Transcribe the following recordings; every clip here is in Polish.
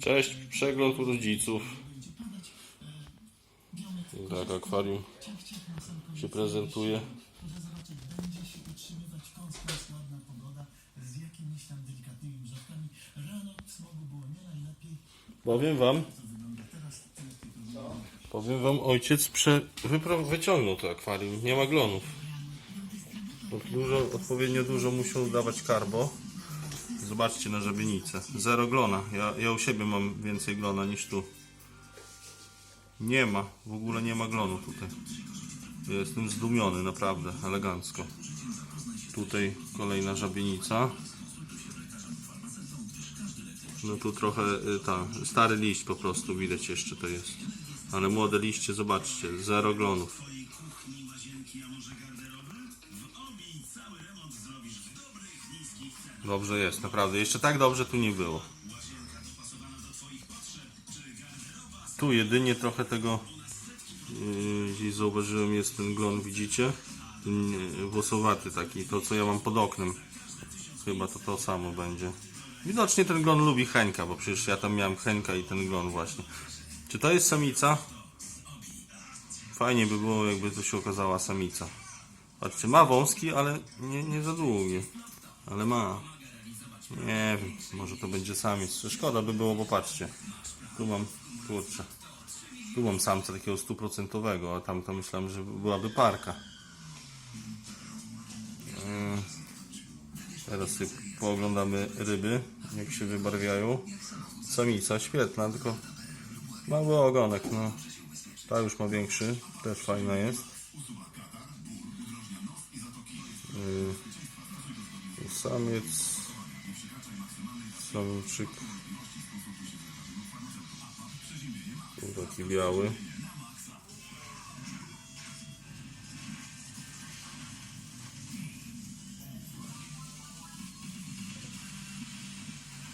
Cześć, przegląd u rodziców. Gionek Tak, akwarium się prezentuje. Proszę zobaczyć, będzie się utrzymywać konstans, ładna pogoda z jakimiś tam delikatnymi mrzawkami. Rano w smogu było nie najlepiej. Powiem wam, powiem wam, ojciec prze, wyciągnął to akwarium. Nie ma glonów. Bo Dużo, odpowiednio dużo musiał dawać karbo. Zobaczcie na żabienicę. Zero glona. Ja, ja u siebie mam więcej glona niż tu. Nie ma. W ogóle nie ma glonu tutaj. Jestem zdumiony, naprawdę. Elegancko. Tutaj kolejna żabienica. No tu trochę y, ta, stary liść po prostu widać jeszcze to jest. Ale młode liście, zobaczcie, zero glonów. Dobrze jest, naprawdę. Jeszcze tak dobrze tu nie było. Tu jedynie trochę tego yy, gdzieś zauważyłem jest ten glon, widzicie? Yy, włosowaty taki, to co ja mam pod oknem. Chyba to to samo będzie. Widocznie ten glon lubi Henka, bo przecież ja tam miałem Henka i ten glon właśnie. Czy to jest samica? Fajnie by było, jakby to się okazała samica. Patrzcie, ma wąski, ale nie, nie za długie. Ale ma. Nie wiem, może to będzie samiec. Szkoda by było, bo patrzcie. Tu mam, kurczę. Tu mam samca takiego stuprocentowego, a tam to myślałem, że byłaby parka. Yy. Teraz sobie pooglądamy ryby, jak się wybarwiają. Samica świetna, tylko mały ogonek, no. Ta już ma większy, też fajna jest. Yy, Samiec, Tu taki biały.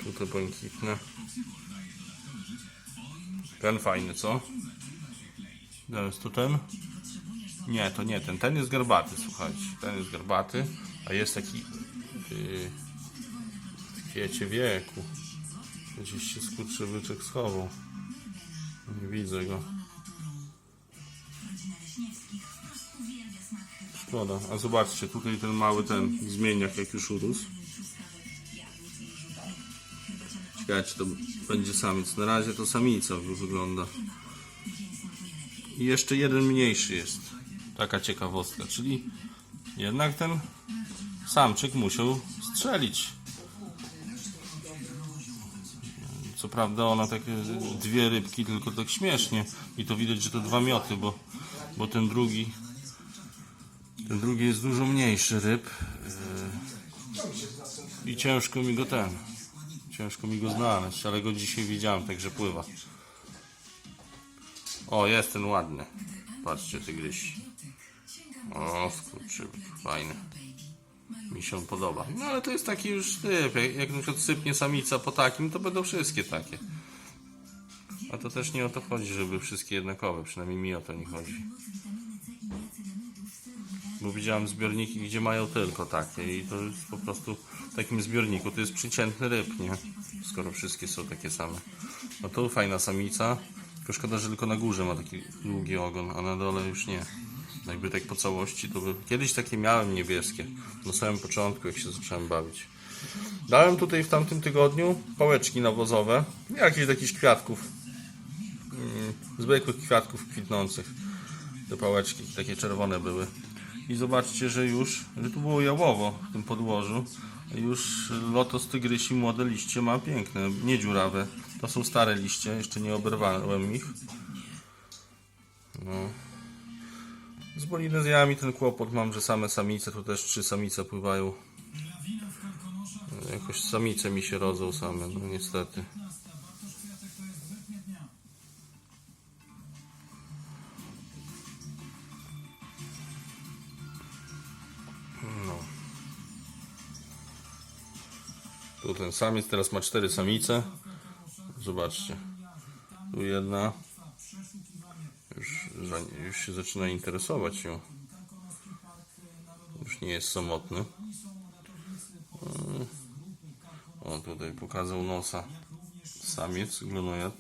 Tutaj błękitne. Ten fajny, co? Teraz tu ten? Nie, to nie ten. Ten jest garbaty, słuchajcie. Ten jest garbaty, a jest taki yy, kwiecie wieku. Gdzieś się skurczywyczek schował. Nie widzę go. Szkoda. A zobaczcie, tutaj ten mały ten zmieniak jak już urósł. Ciekawe, to będzie samiec. Na razie to samica wygląda. I jeszcze jeden mniejszy jest. Taka ciekawostka, czyli jednak ten samczyk musiał strzelić. Co prawda ona takie dwie rybki, tylko tak śmiesznie. I to widać, że to dwa mioty, bo, bo ten drugi ten drugi jest dużo mniejszy ryb. Yy, I ciężko mi go ten. Ciężko mi go znaleźć, ale go dzisiaj widziałem, także pływa. O, jest ten ładny. Patrzcie, tygrysi. O, skurczybyk, fajny. Mi się podoba. No ale to jest taki już typ. Jak, jak na przykład sypnie samica po takim, to będą wszystkie takie. A to też nie o to chodzi, żeby wszystkie jednakowe. Przynajmniej mi o to nie chodzi. Bo widziałem zbiorniki, gdzie mają tylko takie i to jest po prostu w takim zbiorniku to jest przeciętny ryb, nie? Skoro wszystkie są takie same. No to fajna samica, tylko szkoda, że tylko na górze ma taki długi ogon, a na dole już nie. Jakby tak po całości to by... Kiedyś takie miałem niebieskie, na samym początku jak się zacząłem bawić. Dałem tutaj w tamtym tygodniu pałeczki nawozowe, jakichś takich kwiatków, mm, zwykłych kwiatków kwitnących. Te pałeczki takie czerwone były. I zobaczcie, że już, że tu było jałowo w tym podłożu. Już lotos tygrysi młode liście ma piękne, nie dziurawe. To są stare liście, jeszcze nie oberwałem ich. No. Z bolinezjami ten kłopot mam, że same samice, tu też trzy samice pływają. Jakoś samice mi się rodzą same, no niestety. No. Tu ten samiec teraz ma cztery samice. Zobaczcie. Tu jedna. Już, się zaczyna interesować się. Już nie jest samotny. O, tutaj pokazał nosa. Samiec, glonojad.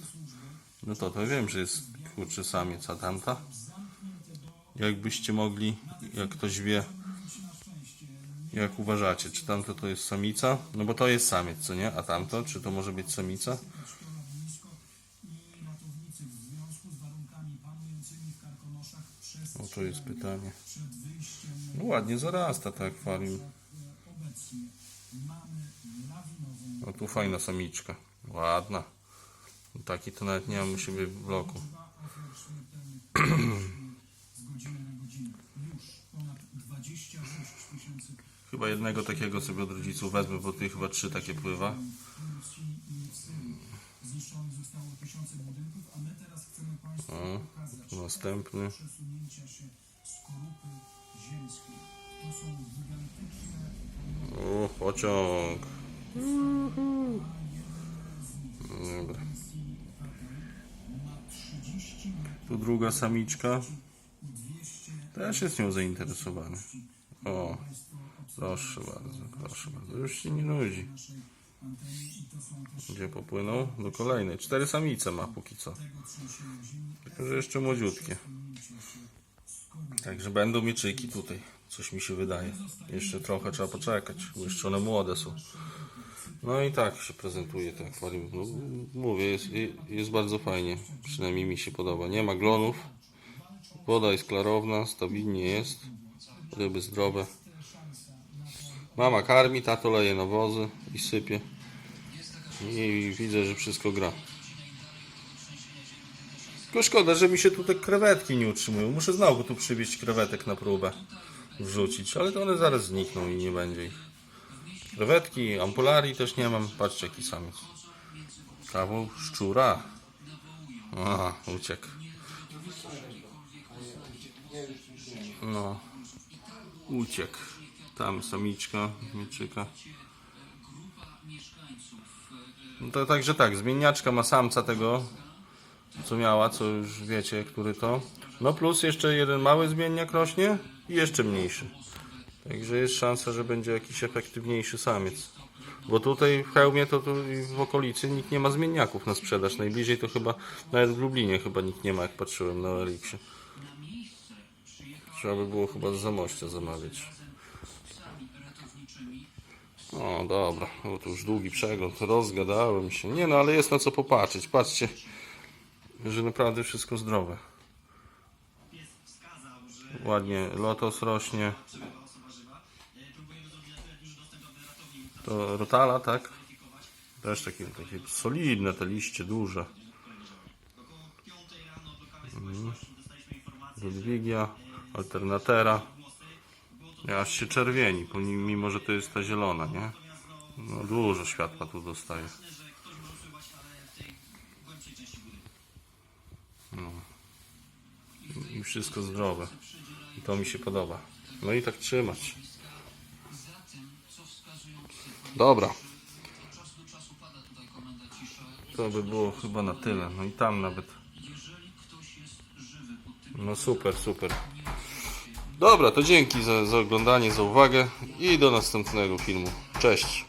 No to to wiem, że jest kurczę samiec, a tamta? Jakbyście mogli, jak ktoś wie, jak uważacie, czy tamto to jest samica? No bo to jest samiec, co nie? A tamto, czy to może być samica? To jest pytanie. No ładnie zarasta to akwarium. O, tu fajna samiczka. Ładna. Taki to nawet nie mam u siebie w bloku. dwa ofiar śmiertelnych z godziny na godzinę. Już ponad 26 tysięcy Chyba jednego takiego sobie od rodziców wezmę, bo tu chyba trzy takie pływa. w Rosji ziemskiej. To są gigantyczne O, pociąg. Dobra. ma 30 metrów Tu druga samiczka. i 200 Też jest nią zainteresowany. O, proszę bardzo, proszę bardzo. Już się nie nudzi. Gdzie popłynął? Do kolejnej. Cztery samice ma póki co. Tylko, że jeszcze młodziutkie. Także będą mieczyki tutaj. Coś mi się wydaje. Jeszcze trochę trzeba poczekać, bo jeszcze one młode są. No i tak się prezentuje to akwarium. No, mówię, jest, jest bardzo fajnie. Przynajmniej mi się podoba. Nie ma glonów. Woda jest klarowna, stabilnie jest. Ryby zdrowe. Mama karmi, tato leje nawozy i sypie. I widzę, że wszystko gra. Tylko szkoda, że mi się tutaj krewetki nie utrzymują. Muszę znowu tu przywieźć krewetek na próbę wrzucić, ale to one zaraz znikną i nie będzie ich. Krewetki, ampularii też nie mam. Patrzcie jaki samiec. Kawał szczura. Aha, uciekł. No. Uciekł. Tam samiczka, mieczyka. No to także tak, zmieniaczka ma samca tego, co miała, co już wiecie, który to. No plus jeszcze jeden mały zmienniak rośnie i jeszcze mniejszy. Także jest szansa, że będzie jakiś efektywniejszy samiec. Bo tutaj w hełmie to tu w okolicy nikt nie ma zmienniaków na sprzedaż. Najbliżej to chyba, nawet w Lublinie chyba nikt nie ma, jak patrzyłem na Eliksie. Trzeba by było chyba z Zamościa zamawiać. O, dobra, bo to już długi przegląd, rozgadałem się. Nie no, ale jest na co popatrzeć. Patrzcie, że naprawdę wszystko zdrowe. Ładnie lotos rośnie. To rotala, tak? Też takie, takie solidne te liście, duże. Ludwigia, alternatera. Aż się czerwieni, mimo że to jest ta zielona, nie? No dużo światła tu dostaje. No. I wszystko zdrowe. I to mi się podoba. No i tak trzymać. Dobra. To by było chyba na tyle. No i tam nawet. No super, super. Dobra, to dzięki za, za oglądanie, za uwagę i do następnego filmu. Cześć.